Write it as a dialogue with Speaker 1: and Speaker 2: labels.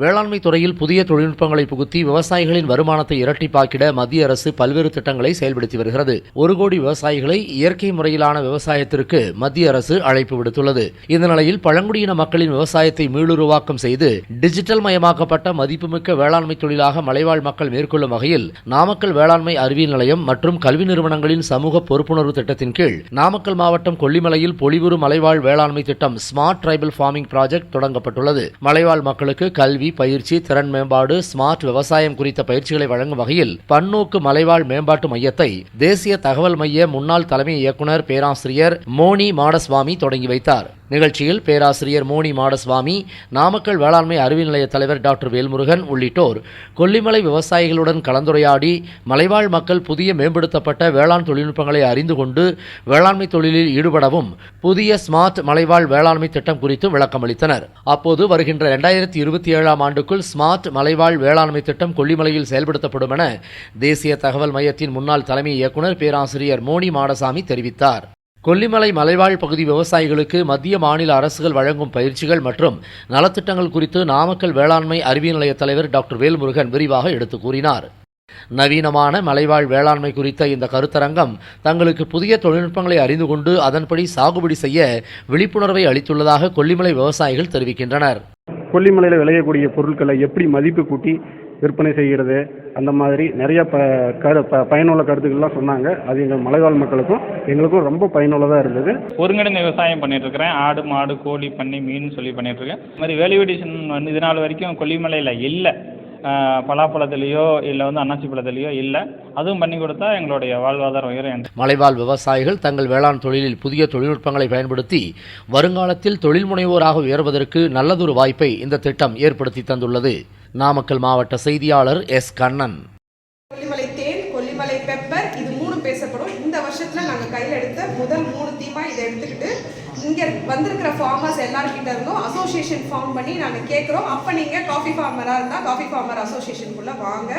Speaker 1: வேளாண்மை துறையில் புதிய தொழில்நுட்பங்களை புகுத்தி விவசாயிகளின் வருமானத்தை இரட்டிப்பாக்கிட மத்திய அரசு பல்வேறு திட்டங்களை செயல்படுத்தி வருகிறது. ஒரு கோடி விவசாயிகளை இயற்கை முறையிலான விவசாயத்திற்கு மத்திய அரசு அழைப்பு விடுத்துள்ளது. இந்த நிலையில் பழங்குடியின மக்களின் விவசாயத்தை மீளுருவாக்கம் செய்து டிஜிட்டல் மயமாக்கப்பட்ட மதிப்புமிக்க வேளாண்மை தொழிலாக மலைவாழ் மக்கள் மேற்கொள்ளும் வகையில் நாமக்கல் வேளாண்மை அறிவியல் நிலையம் மற்றும் கல்வி நிறுவனங்களின் சமூக பொறுப்புணர்வு திட்டத்தின் கீழ் நாமக்கல் மாவட்டம் கொல்லிமலையில் பொலிவுறு மலைவாழ் வேளாண்மை திட்டம் ஸ்மார்ட் டிரைபல் ஃபார்மிங் ப்ராஜெக்ட் தொடங்கப்பட்டுள்ளது. மலைவாழ் மக்களுக்கு கல்வி பயிற்சி திறன் மேம்பாடு ஸ்மார்ட் விவசாயம் குறித்த பயிற்சிகளை வழங்கும் வகையில் பன்னோக்கு மலைவாழ் மேம்பாட்டு மையத்தை தேசிய தகவல் மைய முன்னாள் தலைமை இயக்குனர் பேராசிரியர் மோனி மாடசுவாமி தொடங்கி வைத்தார். நிகழ்ச்சியில் பேராசிரியர் மோனி மாடசுவாமி நாமக்கல் வேளாண்மை அறிவு நிலைய தலைவர் டாக்டர் வேல்முருகன் உள்ளிட்டோர். கொல்லிமலை விவசாயிகளுடன் கலந்துரையாடி மலைவாழ் மக்கள் புதிய மேம்படுத்தப்பட்ட வேளாண் தொழில்நுட்பங்களை அறிந்து கொண்டு வேளாண்மை தொழிலில் ஈடுபடவும் புதிய ஸ்மார்ட் மலைவாழ் வேளாண்மை திட்டம் குறித்து விளக்கமளித்தனர் அப்போது வருகின்ற இரண்டாயிரத்தி இருபத்தி ஏழாம் ஆண்டுக்குள் ஸ்மார்ட் மலைவாழ் வேளாண்மை திட்டம் கொல்லிமலையில் செயல்படுத்தப்படும் என தேசிய தகவல் மையத்தின் முன்னாள் தலைமை இயக்குனர் பேராசிரியர் மோனி மாடசாமி தெரிவித்தார். கொல்லிமலை மலைவாழ் பகுதி விவசாயிகளுக்கு மத்திய மாநில அரசுகள் வழங்கும் பயிற்சிகள் மற்றும் நலத்திட்டங்கள் குறித்து நாமக்கல் வேளாண்மை அறிவியல் நிலைய தலைவர் டாக்டர் வேல்முருகன் விரிவாக எடுத்துக் கூறினார். நவீனமான மலைவாழ் வேளாண்மை குறித்த இந்த கருத்தரங்கம் தங்களுக்கு புதிய தொழில்நுட்பங்களை அறிந்து கொண்டு அதன்படி சாகுபடி செய்ய விழிப்புணர்வை அளித்துள்ளதாக கொல்லிமலை விவசாயிகள் தெரிவிக்கின்றனர்.
Speaker 2: கொல்லிமலையில் விளையக்கூடிய பொருட்களை எப்படி மதிப்பு கூட்டி விற்பனை செய்கிறது அந்த மாதிரி நிறைய ப கரு ப பயனுள்ள கருத்துக்கள்லாம் சொன்னாங்க. அது எங்கள் மலைவாழ் மக்களுக்கும் எங்களுக்கும் ரொம்ப பயனுள்ளதாக இருந்தது.
Speaker 3: ஒருங்கிணைந்த விவசாயம் பண்ணிட்டு இருக்கிறேன் ஆடு மாடு கோழி பண்ணி மீன் சொல்லி பண்ணிட்டு இருக்கேன் இந்த மாதிரி வேல்யூடேஷன் வந்து இது நாள் வரைக்கும் கொல்லிமலையில் இல்லை. பலாப்பழத்துலேயோ இல்லை வந்து அன்னாசி பழத்துலேயோ இல்லை. அதுவும் பண்ணி கொடுத்தா எங்களுடைய வாழ்வாதாரம் உயரும் என்று.
Speaker 1: மலைவாழ் விவசாயிகள் தங்கள் வேளாண் தொழிலில் புதிய தொழில்நுட்பங்களை பயன்படுத்தி வருங்காலத்தில் தொழில் முனைவோராக உயர்வதற்கு நல்லதொரு வாய்ப்பை இந்த திட்டம் ஏற்படுத்தி தந்துள்ளது. நாமக்கல் மாவட்ட செய்தியாளர் எஸ் கண்ணன்.
Speaker 4: கொல்லிமலை தேன் கொல்லிமலை பெப்பர் இது மூணு பேசப்படும். இந்த வருஷத்துல நாங்க கையில எடுத்த முதல் மூணு தீமா இதை எடுத்துக்கிட்டு இங்க வந்திருக்கிற ஃபார்மர்ஸ் எல்லார்கிட்ட இருந்தும் அசோசியேஷன் ஃபார்ம் பண்ணி நாங்க கேட்குறோம் அப்ப நீங்க காஃபி ஃபார்மரா இருந்தா காஃபி ஃபார்மர் அசோசியேஷனுக்குள்ள வாங்க.